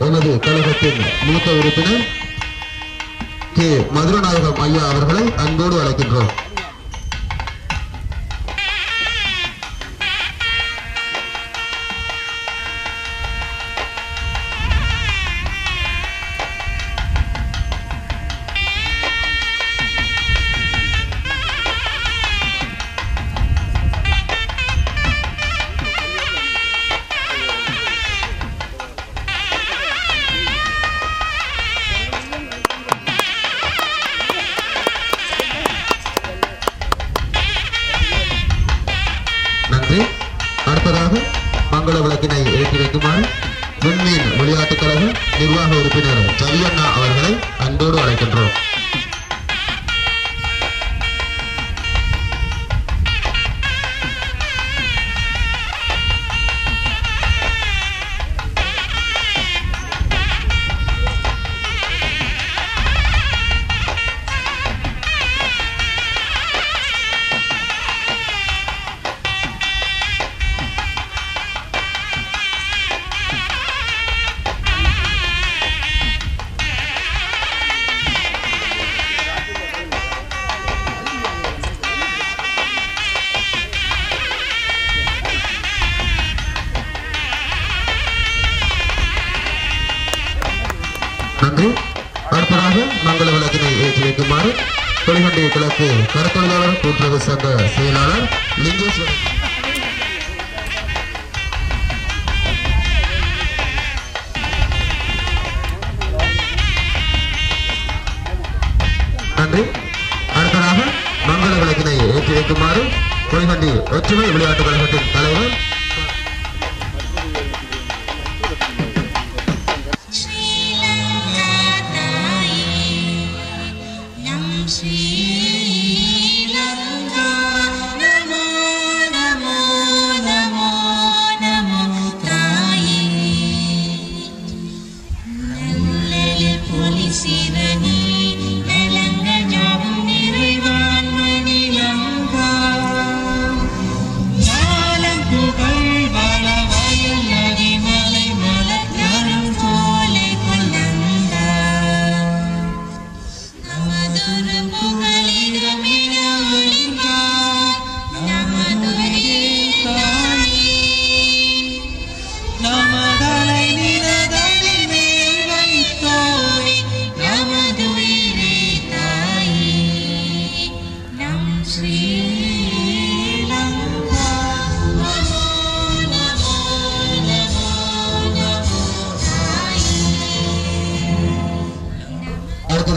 எனது கழகத்தின் மூத்த உறுப்பினர் கே. மதுரநாயகம் ஐயா அவர்களை அன்போடு அழைக்கின்றோம். ஏற்றி விண்மீன் விளையாட்டுக் கழக நிர்வாக உறுப்பினர் ஜவியண்ணா அவர்களை அன்போடு அழைக்கின்றோம். நன்றி. அடுத்ததாக மங்கள விளக்கினை ஏற்றி வைக்குமாறு தொழிகண்டி கிழக்கு கருத்தொழிலாளர் கூட்டுறவு சங்க செயலாளர் லிங்கேஸ்வரன். நன்றி. அடுத்ததாக மங்கள விளக்கினை ஏற்றி வைக்குமாறு தொழிகண்டி ஒற்றுமை விளையாட்டுக் கழகத்தின் தலைவர்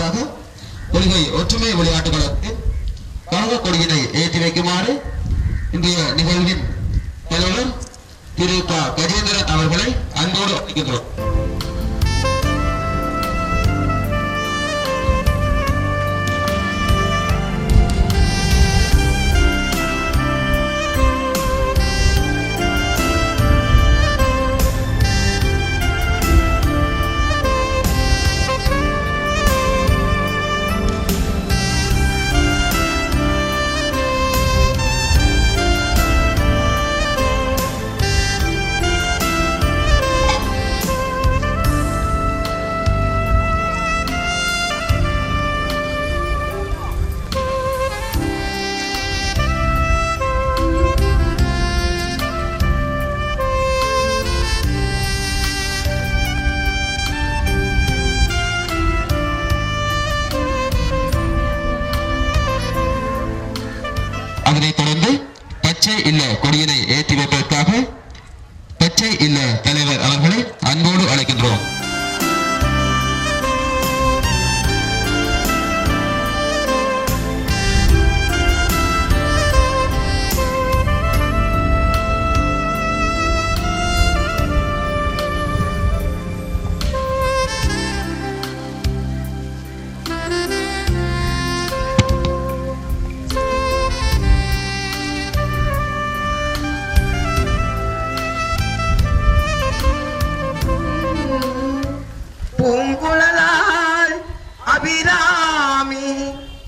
அடுத்ததாக கொள்கை ஒற்றுமை விளையாட்டுகளுக்கு கழக கொடியினை ஏற்றி வைக்குமாறு இன்றைய நிகழ்வின் தலைவர் திரு க கஜேந்திரன் அவர்களை அன்போடு அளிக்கின்றோம்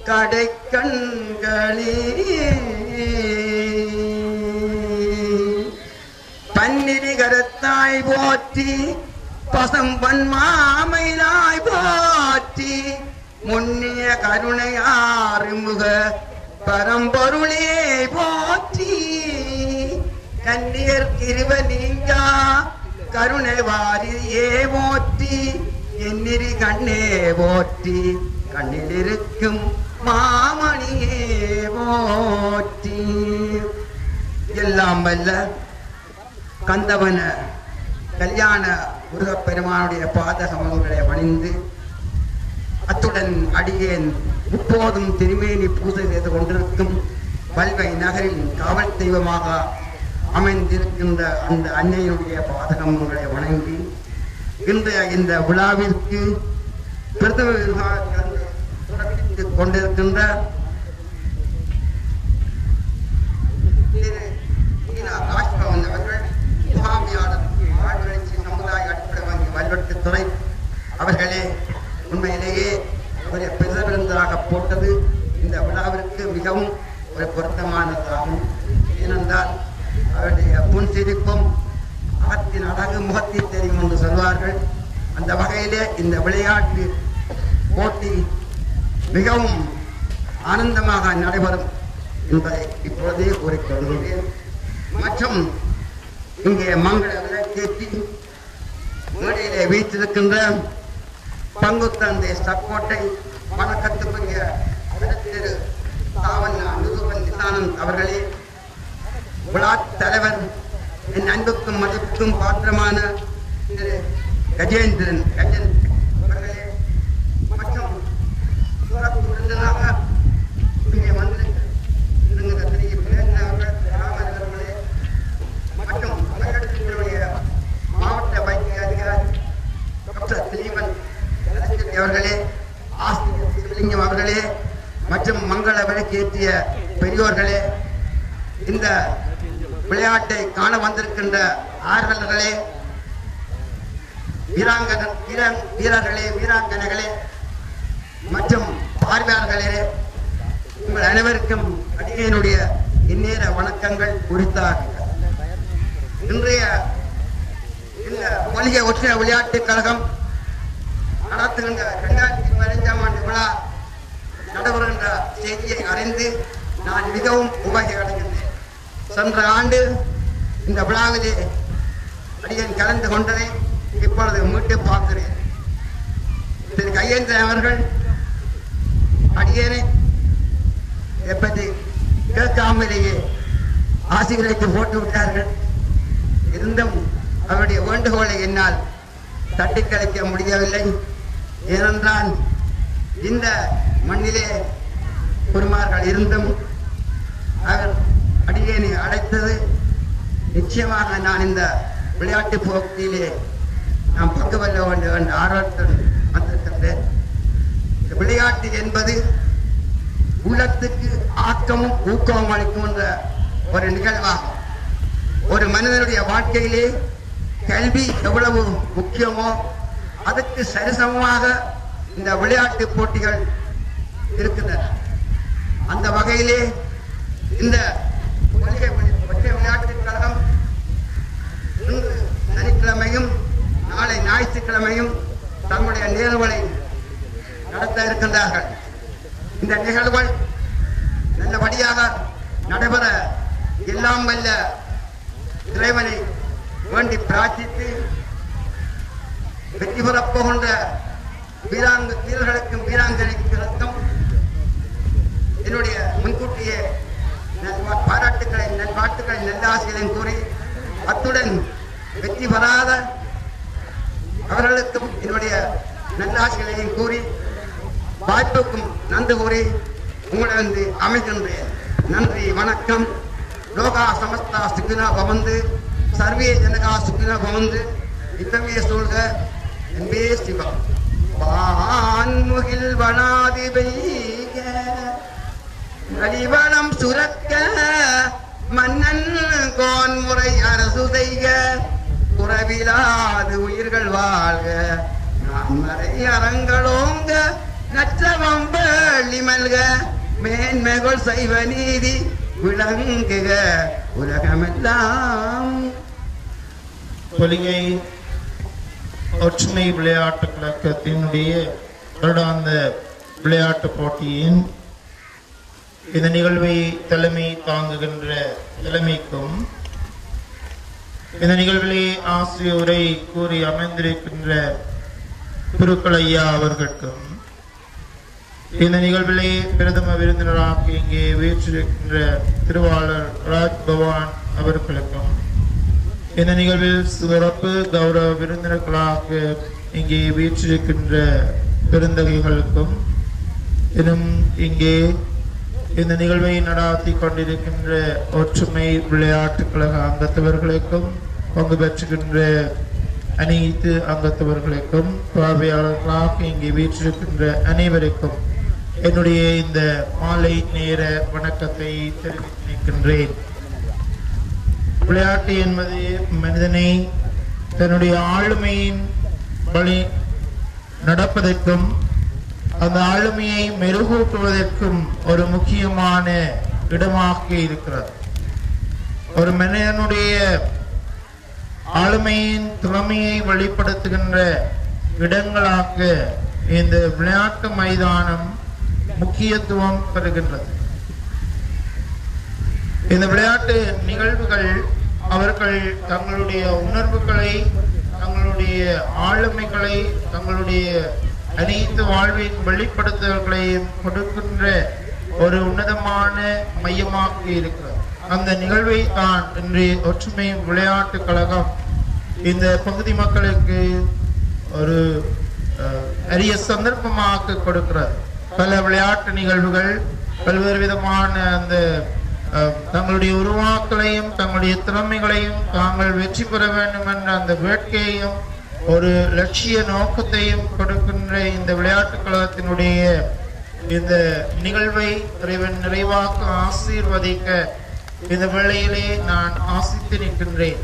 கடைக்கண்களே பங்கத்தாய் போற்றி பசம்பன் மாமைனாய் போற்றி முன்னிய கருணையாறுமுக பரம்பொருளே போற்றி. கண்ணியர் கிருப நீங்கா கருணை வாரியே போற்றி என்னிரு கண்ணே போற்றி. கண்ணில் இருக்கும் மாமணியே போற்றி. எல்லாம் வல்ல கந்தவன கல்யாண முருகப்பெருமானுடைய பாத சமங்களை பணிந்து அத்துடன் அடியேன் முப்போதும் திருமேனி பூஜை செய்து கொண்டிருக்கும் வல்வை நகரின் காவல் தெய்வமாக அமைந்திருக்கின்ற அந்த அன்னையினுடைய பாதகங்களை வணங்கி இன்றைய இந்த விழாவிற்கு பிரதம விழாவிலிருந்து கொண்டிருக்கின்ற திரு அவர்களே உண்மையிலேயே ஒரு பிரதிநிதியாக போட்டது இந்த விழாவிற்கு மிகவும் ஒரு பொருத்தமானதாகும். ஏனென்றால் அவருடைய முன் சிரிப்பும் அகத்தின் அழகு முகத்தில் தெரியும் என்று சொல்வார்கள். அந்த வகையிலே இந்த விளையாட்டு போட்டி மிகவும் ஆனந்தமாக நடைபெறும் என்பதை இப்பொழுதே கூறிக்கொள்கிறேன் மற்றும் இங்கே மங்கள விளக்கேற்றி மேடையிலே வீற்றிருக்கின்ற பங்குத்தந்தை சக்கோட்டை வணக்கத்துக்குரிய திரு தாவண்ணா நிருபன் நிதானந்த் அவர்களே விழா தலைவர் என் அன்புக்கும் மதிப்புக்கும் பாத்திரமான திரு கஜேந்திரன் கஜேந்திரன் அவர்களே மற்றும் இங்கே மற்றும் மாவட்ட வைத்திய அதிகாரி டாக்டர் திலீபன் அவர்களே ஆசிரியர் சிவலிங்கம் அவர்களே மற்றும் மங்கள விளக்கேற்றிய பெரியோர்களே இந்த விளையாட்டை காண வந்திருக்கின்ற ஆர்வலர்களே வீராங்கன வீரன் வீரர்களே வீராங்கனைகளே மற்றும் பார்வையாளர்களே உங்கள் அனைவருக்கும் அடியனுடைய இந்நேர வணக்கங்கள் உரித்தார்கள் இன்றைய இந்த மொழிய ஒற்றை விளையாட்டுக் கழகம் நடத்துகின்ற இரண்டாயிரத்தி பதினைஞ்சாம் ஆண்டு விழா நடைபெறுகின்ற செய்தியை அறிந்து நான் மிகவும் உபகை அடைகின்றேன். சென்ற ஆண்டு இந்த விழாவிலே அடியன் கலந்து கொண்டதை இப்பொழுது மீட்டு பார்க்கிறேன். திரு கையேந்திரன் அவர்கள் அடியேனை. இதை பற்றி கேட்காமலேயே ஆசிரியருக்கு போட்டு விட்டார்கள். இருந்தும் அவருடைய வேண்டுகோளை என்னால் தட்டி கழிக்க முடியவில்லை. ஏனென்றால் இந்த மண்ணிலே குருமார்கள் இருந்தும் அவர் அடியேனை அழைத்தது நிச்சயமாக நான் இந்த விளையாட்டு போட்டியிலே நாம் பங்கு பெற வேண்டும் என்ற ஆர்வத்துடன் விளையாட்டு என்பது உள்ளத்துக்கு ஆக்கமும் ஊக்கமும் அளிக்கும் என்ற ஒரு நிகழ்வாகும். ஒரு மனிதனுடைய வாழ்க்கையிலே கல்வி எவ்வளவு முக்கியமோ அதற்கு சரிசமமாக இந்த விளையாட்டு போட்டிகள் இருக்கின்றன. அந்த வகையிலே இந்த ஒற்றை விளையாட்டுக் கழகம் இன்று சனிக்கிழமையும் நாளை ஞாயிற்றுக்கிழமையும் தங்களுடைய நிகழ்வுகளை நடத்த இருக்கின்றார்கள். இந்த நிகழ்வுகள் நல்லபடியாக நடைபெற எல்லாம் வல்ல இறைவனை வேண்டி பிரார்த்தித்து வெற்றி பெறப் போகின்ற வீராங்க வீரர்களுக்கும் வீராங்கனைகளுக்கும் என்னுடைய முன்கூட்டியே நல்வா- பாராட்டுக்களை நல்வாழ்த்துக்களை நல்லாசிகளையும் கூறி அத்துடன் வெற்றி பெறாத அவர்களுக்கும் என்னுடைய நல்லாசிகளையும் கூறி வாய்ப்புக்கும் நன்றி கூறி உங்களை வந்து அமைகின்றேன் நன்றி வணக்கம். லோகா சமஸ்தா சுக்கினா பவந்து சர்வே ஜனகா சுகினா பவந்து. இத்தகைய சொல்க என்பே சிவம் வான்முகில் வனாதி பெய்க சுரக்க மன்னன் கோன்முறை அரசு செய்க. குறவிலாது உயிர்கள் வாழ்க நான்மறை அறங்களோங்க நற்றவம் வெள்ளி மல்க மேன்மைகள் செய்வ நீதி விளங்குக உலகமெல்லாம். தொலிகை ஒற்றுமை விளையாட்டு கழகத்தினுடைய வருடாந்த விளையாட்டு போட்டியின் இந்த நிகழ்வை தலைமை தாங்குகின்ற தலைமைக்கும் இந்த நிகழ்விலே ஆசிரிய உரை கூறி அமைந்திருக்கின்ற குருக்கள் ஐயா அவர்களுக்கும் இந்த நிகழ்விலே பிரதம விருந்தினராக இங்கே வீற்றிருக்கின்ற திருவாளர் ராஜ் பவான் அவர்களுக்கும் இந்த நிகழ்வில் சிறப்பு கௌரவ விருந்தினர்களாக இங்கே வீற்றிருக்கின்ற பெருந்தகைகளுக்கும் இன்னும் இங்கே இந்த நிகழ்வை நடாத்தி கொண்டிருக்கின்ற ஒற்றுமை விளையாட்டுக் கழக அங்கத்தவர்களுக்கும் பங்கு பெற்றுகின்ற அனைத்து அங்கத்தவர்களுக்கும் பார்வையாளர்களாக இங்கே வீற்றிருக்கின்ற அனைவருக்கும் என்னுடைய இந்த மாலை நேர வணக்கத்தை தெரிவித்திருக்கின்றேன். விளையாட்டு என்பது மனிதனை தன்னுடைய ஆளுமையின் வழி நடப்பதற்கும் அந்த ஆளுமையை மெருகூட்டுவதற்கும் ஒரு முக்கியமான இடமாக இருக்கிறது. ஒரு மனிதனுடைய ஆளுமையின் திறமையை வெளிப்படுத்துகின்ற இடங்களாக இந்த விளையாட்டு மைதானம் முக்கியத்துவம் பெறுகின்றது. இந்த விளையாட்டு நிகழ்வுகள் அவர்கள் தங்களுடைய உணர்வுகளை தங்களுடைய ஆளுமைகளை தங்களுடைய அனைத்து வாழ்வின் வெளிப்படுத்தல்களையும் கொடுக்கின்ற ஒரு உன்னதமான மையமாக இருக்கிறது. அந்த நிகழ்வை தான் இன்று ஒற்றுமை விளையாட்டு கழகம் இந்த பகுதி மக்களுக்கு ஒரு அஹ், அரிய சந்தர்ப்பமாக கொடுக்கிறது. பல விளையாட்டு நிகழ்வுகள் பல்வேறு விதமான அந்த அஹ், தங்களுடைய உருவாக்களையும் தங்களுடைய திறமைகளையும் தாங்கள் வெற்றி பெற வேண்டும் என்ற அந்த வேட்கையையும் ஒரு லட்சிய நோக்கத்தையும் கொடுக்கின்ற இந்த விளையாட்டுக் கழகத்தினுடைய இந்த நிகழ்வை இறைவன் நிறைவாக ஆசீர்வதிக்க இந்த வேளையிலே நான் ஆசித்து நிற்கின்றேன்.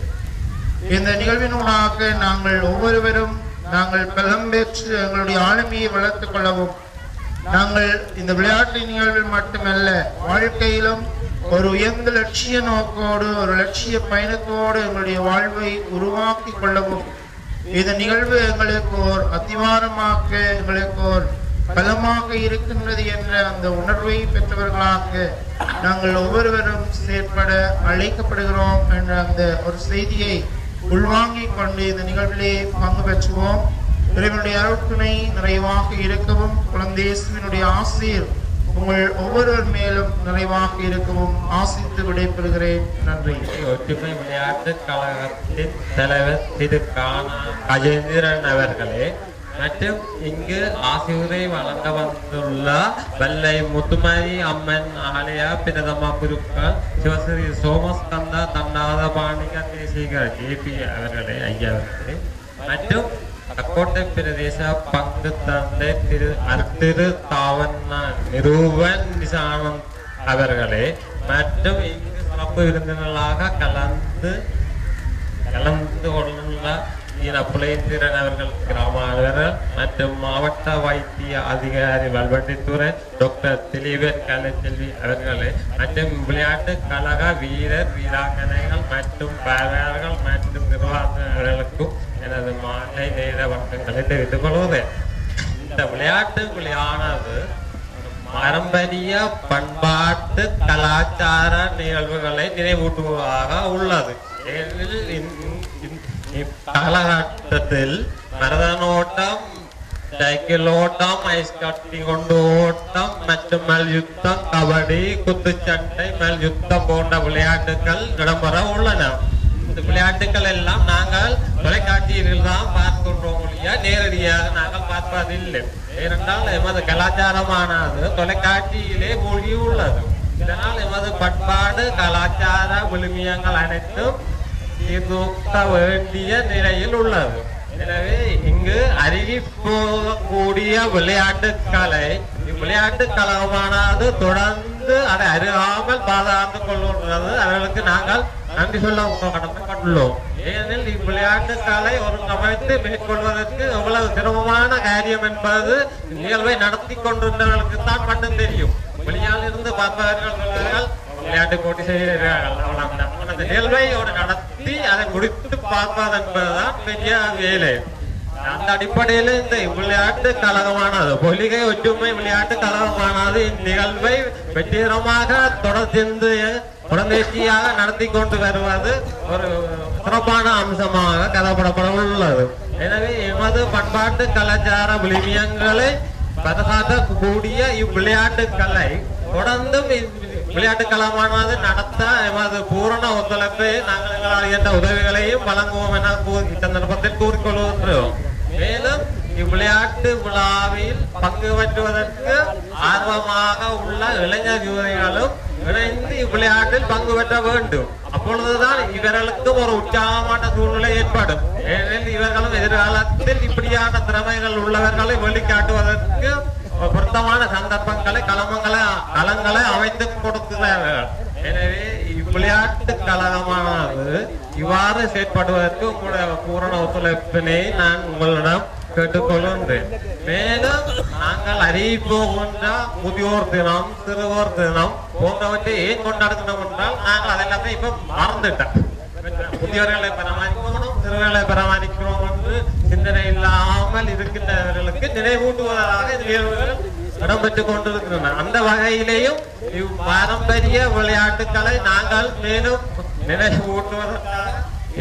இந்த நிகழ்வினூடாக நாங்கள் ஒவ்வொருவரும் நாங்கள் பலம் பெற்று எங்களுடைய ஆளுமையை வளர்த்துக் கொள்ளவும் நாங்கள் இந்த விளையாட்டு நிகழ்வில் மட்டுமல்ல வாழ்க்கையிலும் ஒரு உயர்ந்த லட்சிய நோக்கோடு ஒரு லட்சிய பயணத்தோடு எங்களுடைய வாழ்வை உருவாக்கி கொள்ளவும். இந்த நிகழ்வு எங்களுக்கு ஓர் அத்திவாரமாக எங்களுக்கு ஓர் பலமாக இருக்கின்றது என்ற அந்த உணர்வை பெற்றவர்களாக நாங்கள் ஒவ்வொருவரும் செயற்பட அழைக்கப்படுகிறோம் என்ற அந்த ஒரு செய்தியை உள்வாங்கிக் கொண்டு இந்த நிகழ்விலே பங்கு பெற்றுவோம். இறைவனுடைய அருட்துணை நிறைவாக இருக்கவும் குழந்தை ஆசிரியர் உங்கள் ஒவ்வொருவர் மேலும் நிறைவாக இருக்கவும் ஆசித்து விடைபெறுகிறேன். நன்றி. ஒற்றுமை விளையாட்டு கழகத்தின் தலைவர் திரு கானா கஜேந்திரன் அவர்களே மற்றும் இங்கு ஆசிரியரை வழங்க வந்துள்ள வெள்ளை முத்துமாரி அம்மன் ஆலய பிரதம குருக்கள் சிவஸ்ரீ சோமஸ்கந்தா தன்னாத பாணிக தேசிக ஜேபி அவர்களே ஐயா அவர்களே. மற்றும் அக்கோட்டை பிரதேச பங்கு தந்தை திரு அத்திரு தாவண்ணா நிரூபன் நிசானந்த் அவர்களே மற்றும் இங்கு சிறப்பு விருந்தினர்களாக கலந்து கலந்து கொண்டுள்ள புலேந்திரன் அவர்கள் கிராம அலுவலர் மற்றும் மாவட்ட வைத்திய அதிகாரி வல்வட்டித்துறை டாக்டர் திலீபன் கலைச்செல்வி அவர்களே மற்றும் விளையாட்டு கழக வீரர் வீராங்கனைகள் மற்றும் பார்வையாளர்கள் மற்றும் நிர்வாகர்களுக்கும் எனது மாலை நேர வணக்கங்களை தெரிவித்துக் கொள்வதேன் இந்த விளையாட்டு விளையானது பாரம்பரிய பண்பாட்டு கலாச்சார நிகழ்வுகளை நினைவூட்டுவதாக உள்ளது. காலகட்டத்தில் மரதனோட்டம் சைக்கிள் ஓட்டம் ஐஸ் கட்டி கொண்டு ஓட்டம் மற்றும் மல்யுத்தம் கபடி குத்துச்சண்டை மல்யுத்தம் போன்ற விளையாட்டுகள் இடம்பெற உள்ளன. இந்த விளையாட்டுகள் எல்லாம் நாங்கள் தொலைக்காட்சியில் தான் பார்க்கின்றோம் ஒழிய நேரடியாக நாங்கள் பார்ப்பதில்லை. ஏனென்றால் எமது கலாச்சாரமானது தொலைக்காட்சியிலே மொழி உள்ளது இதனால் எமது பண்பாடு கலாச்சார விழுமியங்கள் அனைத்தும் சீர்தூக்க வேண்டிய நிலையில் உள்ளது. எனவே இங்கு அருகி போகக்கூடிய விளையாட்டுக்களை இவ்விளையாட்டு கழகமானது தொடர்ந்து அதை அறியாமல் பாதுகாத்து கொள்கின்றது அவர்களுக்கு நாங்கள் நன்றி சொல்ல கடமைப்பட்டுள்ளோம் ஏனெனில் இவ்விளையாட்டுக்களை ஒருங்கமைத்து மேற்கொள்வதற்கு எவ்வளவு சிரமமான காரியம் என்பது நிகழ்வை நடத்தி கொண்டிருந்தவர்களுக்கு தான் மட்டும் தெரியும். வெளியால் இருந்து பார்ப்பவர்கள் சொல்வார்கள், விளையாட்டு போட்டி செய்கிறார்கள். அந்த நிகழ்வை ஒரு நடத்தி நடத்தி அதை முடித்து பார்ப்பது என்பதுதான் பெரிய வேலை. அந்த அடிப்படையில் இந்த விளையாட்டு கழகமானது பொலிகை ஒற்றுமை விளையாட்டு கழகமானது இந்நிகழ்வை வெற்றிகரமாக தொடர்ந்து தொடர்ச்சியாக நடத்தி கொண்டு வருவது ஒரு சிறப்பான அம்சமாக கருதப்படப்பட உள்ளது எனவே எமது பண்பாட்டு கலாச்சார விளிமியங்களை பாதுகாக்கக்கூடிய இவ்விளையாட்டு கலை தொடர்ந்தும் விளையாட்டு களமானது நடத்த எமது பூரண ஒத்துழைப்பை நாங்கள் எங்களால் என்ற உதவிகளையும் வழங்குவோம் என இந்த சந்தர்ப்பத்தில் கூறிக்கொள்கின்றோம் மேலும் இவ்விளையாட்டு விழாவில் பங்கு பெற்றுவதற்கு ஆர்வமாக உள்ள இளைஞர் யுவதிகளும் இணைந்து இவ்விளையாட்டில் பங்கு பெற்ற வேண்டும். அப்பொழுதுதான் இவர்களுக்கும் ஒரு உற்சாகமான சூழ்நிலை ஏற்படும். ஏனெனில் இவர்களும் எதிர்காலத்தில் இப்படியான திறமைகள் உள்ளவர்களை வெளிக்காட்டுவதற்கு பொருத்தமான சந்தர்ப்பங்களை களமங்களை களங்களை அமைத்து கொடுக்கிறார்கள். எனவே விளையாட்டு கழகமானது இவ்வாறு செயற்படுவதற்கு உங்களுடைய பூரண ஒத்துழைப்பினை நான் உங்களிடம் கேட்டுக்கொள்கின்றேன். மேலும் நாங்கள் அறிவிப்போகின்ற முதியோர் தினம் சிறுவோர் தினம் போன்றவற்றை ஏன் கொண்டாடுகிறோம் என்றால் நாங்கள் அதெல்லாத்தையும் இப்ப மறந்துட்டோம். முதியோர்களை பராமரிக்கணும் சிறுவர்களை பராமரிக்கிறோம் என்று சிந்தனை இல்லாமல் இருக்கின்றவர்களுக்கு நினைவூட்டுவதாக இந்த இடம்பெற்றுக் கொண்டிருக்கின்றன அந்த வகையிலேயும் இவ் பாரம்பரிய நாங்கள் மேலும் நினைவூட்டுவதற்காக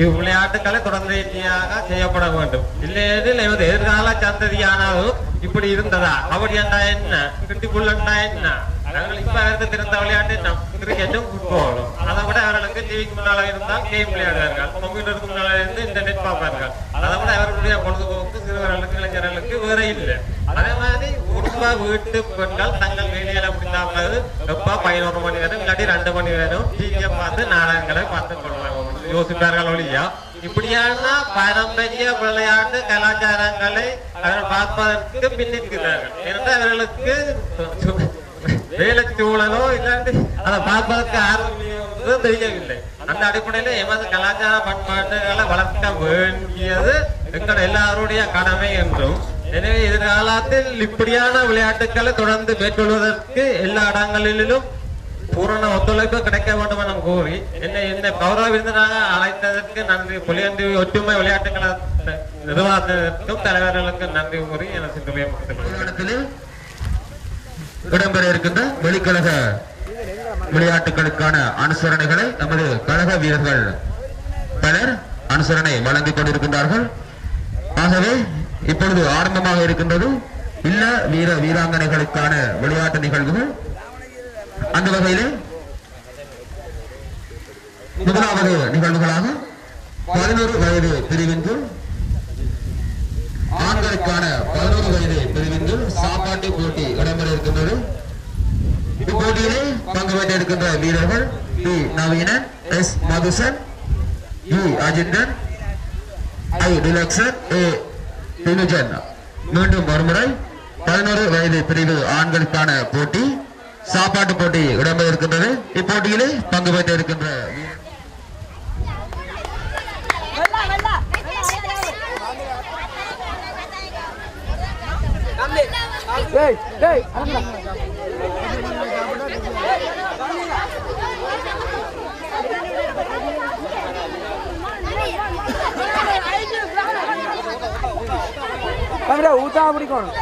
இவ்விளையாட்டுக்களை தொடர்ச்சியாக செய்யப்பட வேண்டும். இல்லையெனில் எமது எதிர்கால சந்ததியானதும் இப்படி இருந்ததா? கபடி என்றா என்ன? கிட்டிப்புல் என்றா என்ன? அவர்கள் இப்ப அவருக்கு தெரிந்த விளையாட்டு என்ன? கிரிக்கெட்டும் ஃபுட்பாலும் அதை விட அவர்களுக்கு டிவிக்கு முன்னால இருந்தால் கேம் விளையாடுவார்கள். கம்ப்யூட்டருக்கு முன்னால இருந்து இன்டர்நெட் பார்ப்பார்கள். அதை விட அவர்களுடைய பொழுதுபோக்கு சிறுவர்களுக்கு இளைஞர்களுக்கு வேற இல்லை. அதே மாதிரி குடும்ப வீட்டு பெண்கள் தங்கள் வேலையில முடிந்தாமல் எப்ப பதினோரு மணி நேரம் இல்லாட்டி ரெண்டு மணி நேரம் டிவியை பார்த்து நாடகங்களை பார்த்து கொள்வாங்க. யோசிப்பார்கள் ஒழியா இப்படியான பாரம்பரிய விளையாட்டு கலாச்சாரங்களை அவர்கள் பார்ப்பதற்கு பின்னிருக்கிறார்கள். ஏனென்றால் அவர்களுக்கு வேலை சூழலோ இல்லாட்டி அதை பார்ப்பதற்கு ஆர்வம் தெரியவில்லை. அந்த அடிப்படையில எமது கலாச்சார பண்பாட்டுகளை வளர்க்க வேண்டியது எங்கள் எல்லாருடைய கடமை என்றும் எனவே எதிர்காலத்தில் இப்படியான விளையாட்டுகளை தொடர்ந்து மேற்கொள்வதற்கு எல்லா இடங்களிலும் பூரண ஒத்துழைப்பு கிடைக்க வேண்டும் என கூறி என்னை இந்த கௌரவ விருந்தினாக அழைத்ததற்கு நன்றி. புலியன்றி ஒற்றுமை விளையாட்டுகளை நிர்வாகத்திற்கும் தலைவர்களுக்கும் நன்றி கூறி எனக்கு சிந்தனையை இடம்பெற இருக்கின்ற வெளிக்கழக விளையாட்டுகளுக்கான அனுசரணைகளை நமது கழக வீரர்கள் பலர் அனுசரணை வழங்கிக் கொண்டிருக்கின்றார்கள். ஆகவே இப்பொழுது ஆரம்பமாக இருக்கின்றது இல்ல வீர வீராங்கனைகளுக்கான விளையாட்டு நிகழ்வுகள். அந்த வகையிலே முதலாவது நிகழ்வுகளாக பதினோரு வயது பிரிவின் ஆண்களுக்கான பதினோரு வயது பிரிவின் சாப்பாட்டு போட்டி இடம்பெற இருக்கின்றது. இப்போட்டியிலே பங்கு பெற்ற இருக்கின்ற வீரர்கள் P. Naveenan S. Mathusan E Ajinthan I. Dilakshan A. Thinujan மீண்டும் ஒருமுறை பதினோரு வயது பிரிவு ஆண்களுக்கான போட்டி சாப்பாட்டு போட்டி இடம்பெற இருக்கின்றது இப்போட்டியிலே பங்கு பெற்று இருக்கின்ற வீரர் வெள்ளா கங்கடா ஊத்தா பிடிக்கணும்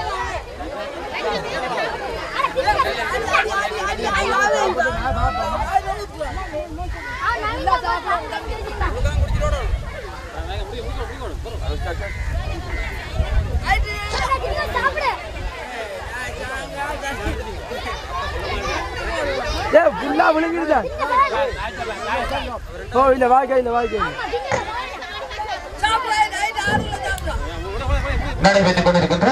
டேய் ஃபுல்லா விழுங்கிடுதா ஓ இல்ல வாய்க்கா இல்ல வாய்க்கா. நடைபெற்றுக் கொண்டிருக்கின்ற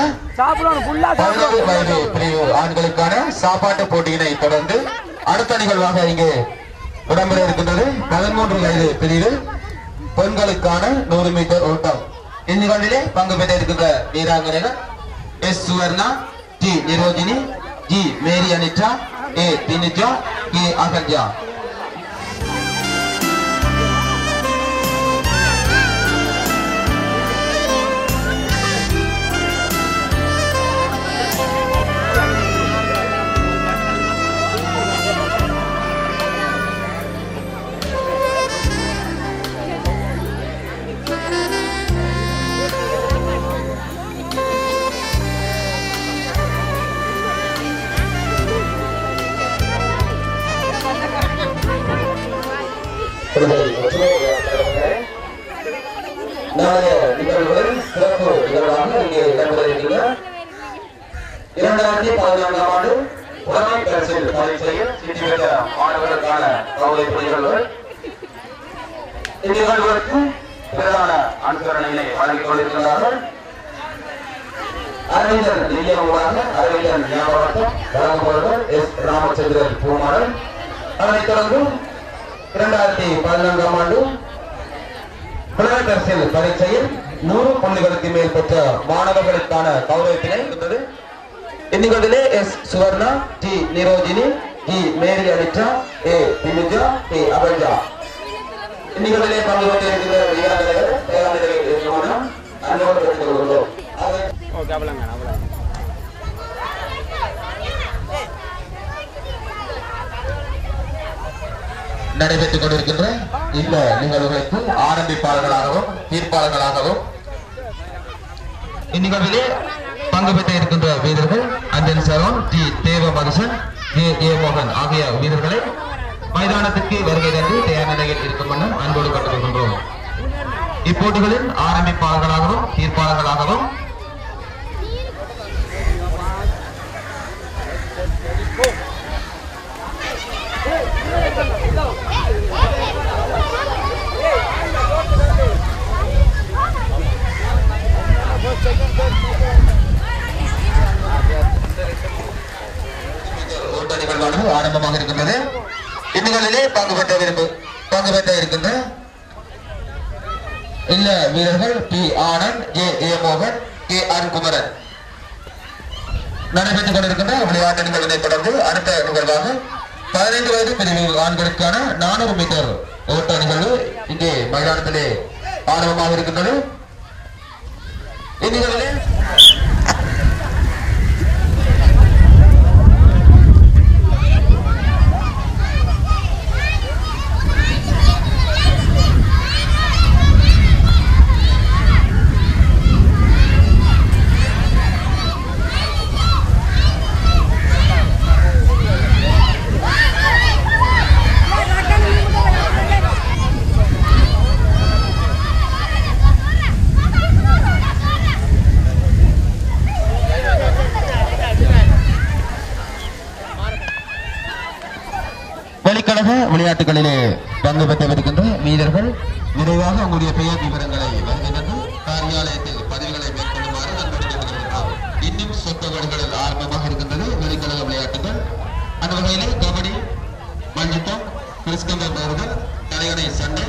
வயது பிரிவு ஆண்களுக்கான சாப்பாட்டு போட்டியினை தொடர்ந்து அடுத்த நிகழ்வாக இங்கு இடம்பெற இருக்கின்றது. பதிமூன்று வயது பிரிவு பெண்களுக்கான நூறு மீட்டர் ஓட்டம். இந்நிகழ்விலே பங்கு பெற்ற இருக்கின்ற வீராங்கனைகள் S Swarna D Nirojini G Mary Anita A Thinija K Akalya. நாளைய நிகழ்வுகள் சிறப்பு இரண்டாயிரத்தி பதினான்காம் ஆண்டு புலனாய் கட்சியில் பரீட்சையில் மாணவர்களுக்கான கௌரவிப்பு நிகழ்வுகள் பிரதான அனுசரணையினை வழங்கிக் கொண்டிருக்கின்றார்கள் அறிஞர் நிலையமாக அறிஞர் ஞாபகம் எஸ் ராமச்சந்திரன் பூமாறன் அதனைத் தொடர்ந்து இரண்டாயிரத்தி பதினான்காம் ஆண்டு புலனரசியல் பரீட்சையில் நூறு புள்ளிகளுக்கு மேல் பெற்ற மாணவர்களுக்கான கௌரவத்தினை இருந்தது இந்நிகழ்விலே S. Swarna D. Nirojini D. Mary Anita A. Bimija D Abanja. இந்நிகழ்விலே பங்கு கொண்டிருக்கிற விளையாட்டுகள் பேராசிரியர்கள் அன்போடு கேட்டுக் கொள்கிறோம் அதை நடைபெற்றுக் கொண்டிருக்கின்ற இந்த நிகழ்வுகளுக்கு ஆரம்பிப்பாளர்களாகவும் தீர்ப்பாளர்களாகவும் இந்நிகழ்விலே பங்கு பெற்ற இருக்கின்ற வீரர்கள் அஞ்சன் சரோன் டி. தேவ மனுஷன் ஏ. ஏ. மோகன் ஆகிய வீரர்களை மைதானத்திற்கு வருகை தந்து தயார் நிலையில் இருக்கும் வண்ணம் அன்போடு கற்றுக்கொள்கின்றோம் இப்போட்டிகளில் ஆரம்பிப்பாளர்களாகவும் தீர்ப்பாளர்களாகவும் ஓட்ட நிகழ்வானது ஆரம்பமாக இருக்கின்றது இந்நிகழ்விலே பங்கு பெற்ற விரும்பு பங்கு பெற்ற இருக்கின்ற இல்ல வீரர்கள் பி ஆனந்த் ஏ மோகன் கே ஆர் குமரன். நடைபெற்றுக் கொண்டிருக்கின்ற விளையாட்டு நிகழ்வினை தொடர்ந்து அடுத்த நிகழ்வாக பதினைந்து வயது பிரிவு ஆண்களுக்கான நானூறு மீட்டர் ஓட்ட நிகழ்வு இங்கே மைதானத்திலே ஆரம்பமாக இருக்கின்றது இந்நிகழ்விலே வெளிக்கழக விளையாட்டுகளிலே பங்கு பெற்றவிருக்கின்ற வீரர்கள் விரைவாக உங்களுடைய பெயர் விவரங்களை வருகின்றது காரியாலயத்தில் பதிவுகளை மேற்கொள்ளுமாறு இன்னும் சொற்பொழிவுகளில் ஆரம்பமாக இருக்கின்றது வெளிக்கழக விளையாட்டுகள். அந்த வகையிலே கபடி மல்யுத்தம் கிறிஸ்கம்பர் போர்கள் தலையணை சண்டை.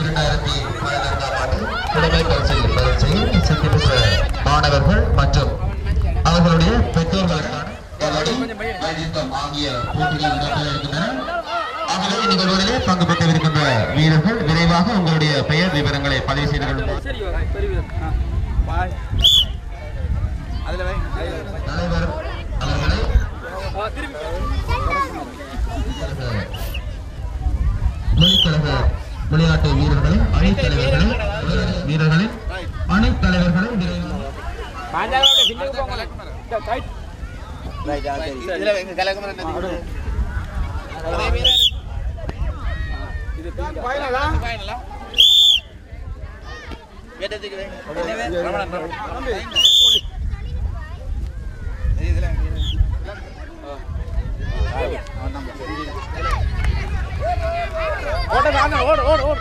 இரண்டாயிரத்தி பதினைந்தாம் ஆண்டு புலமை பயிற்சியில் பயிற்சியில் சித்தி பெற்ற மாணவர்கள் மற்றும் அவர்களுடைய பெற்றோர்களுக்கு கபடி மல்யுத்தம் ஆகிய போட்டிகள் நடைபெற இருக்கின்றன ஆகவே நிகழ்வுகளிலே பங்கு பெற்றவிருக்கின்ற வீரர்கள் விரைவாக உங்களுடைய பெயர் விவரங்களை பதிவு செய்து கொள்ளும் சரி தலைவர் அவர்களை வெளிக்கழக விளையாட்டு வீரர்களும் அணித் தலைவர்களை வீரர்களின் அணித் தலைவர்களை விரைவாக பாஞ்சாலோட பின்னுக்கு போங்களேன் ரைட் இதுல எங்க கலகமரன் நதி இது ஃபைனலா ஃபைனலா வேட்டத்துக்கு ரமணன் இதுல ஓட ஓடு ஓடு ஓடு